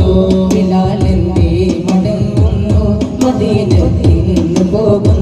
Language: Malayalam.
പോകുന്നു മടങ്ങുന്നു. മദീനത്തിൽ പോകുന്നു.